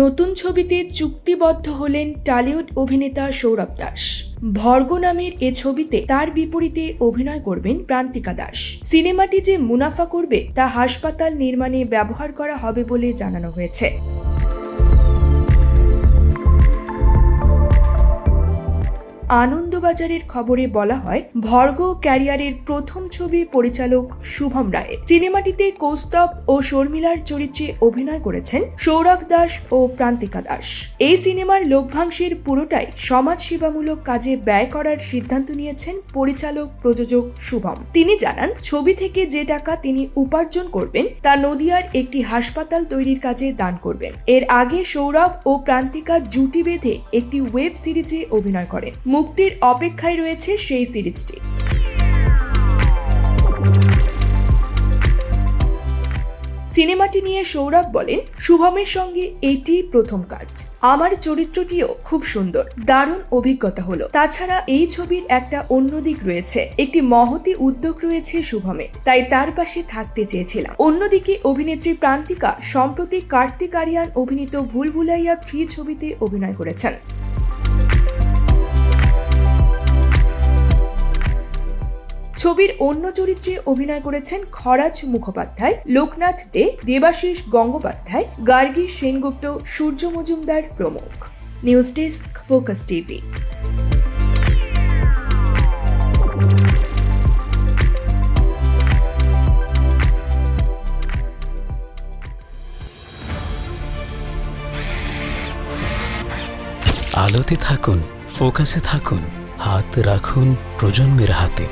নতুন ছবিতে চুক্তিবদ্ধ হলেন টালিউড অভিনেতা সৌরভ দাস। ভর্গ নামের এ ছবিতে তার বিপরীতে অভিনয় করবেন প্রান্তিকা দাস। সিনেমাটি যে মুনাফা করবে তা হাসপাতাল নির্মাণে ব্যবহার করা হবে বলে জানানো হয়েছে। আনন্দবাজারের খবরে বলা হয়, ভর্গ ক্যারিয়ারের প্রথম ছবি পরিচালক শুভম রায়ের সিনেমাটিতে কৌস্তব ও শর্মিলার চরিত্রে অভিনয় করেছেন সৌরভ দাস ও প্রান্তিকা দাস। এই সিনেমার লভ্যাংশের পুরোটাই সমাজ সেবামূলক কাজে ব্যয় করার সিদ্ধান্ত নিয়েছেন পরিচালক প্রযোজক শুভম। তিনি জানান, ছবি থেকে যে টাকা তিনি উপার্জন করবেন, তা নদিয়ার একটি হাসপাতাল তৈরির কাজে দান করবেন। এর আগে সৌরভ ও প্রান্তিকা জুটি বেঁধে একটি ওয়েব সিরিজে অভিনয় করেন। মুক্তির অপেক্ষায় রয়েছে সেই সিরিজটি। সিনেমাটি নিয়ে সৌরভ বলেন, শুভমের সঙ্গে এটি প্রথম কাজ। আমার চরিত্রটিও খুব সুন্দর, দারুণ অভিজ্ঞতা হলো। তাছাড়া এই ছবির একটা অন্য দিক রয়েছে। একটি মহতি উদ্যোগ রয়েছে শুভমে, তাই তার পাশে থাকতে চেয়েছিলাম। অন্যদিকে অভিনেত্রী প্রান্তিকা, সম্প্রতি কার্তিক আরিয়ান অভিনীত ভুল ভুলাইয়া থ্রি ছবিতে অভিনয় করেছেন। ছবির অন্য চরিত্রে অভিনয় করেছেন খরাজ মুখোপাধ্যায়, লোকনাথ দে, দেবাশিস গঙ্গোপাধ্যায়, গার্গী সেনগুপ্ত, সূর্য মজুমদার প্রমুখ। News desk, focus TV. আলোতে থাকুন, ফোকাসে থাকুন, হাত রাখুন প্রজন্মের হাতে।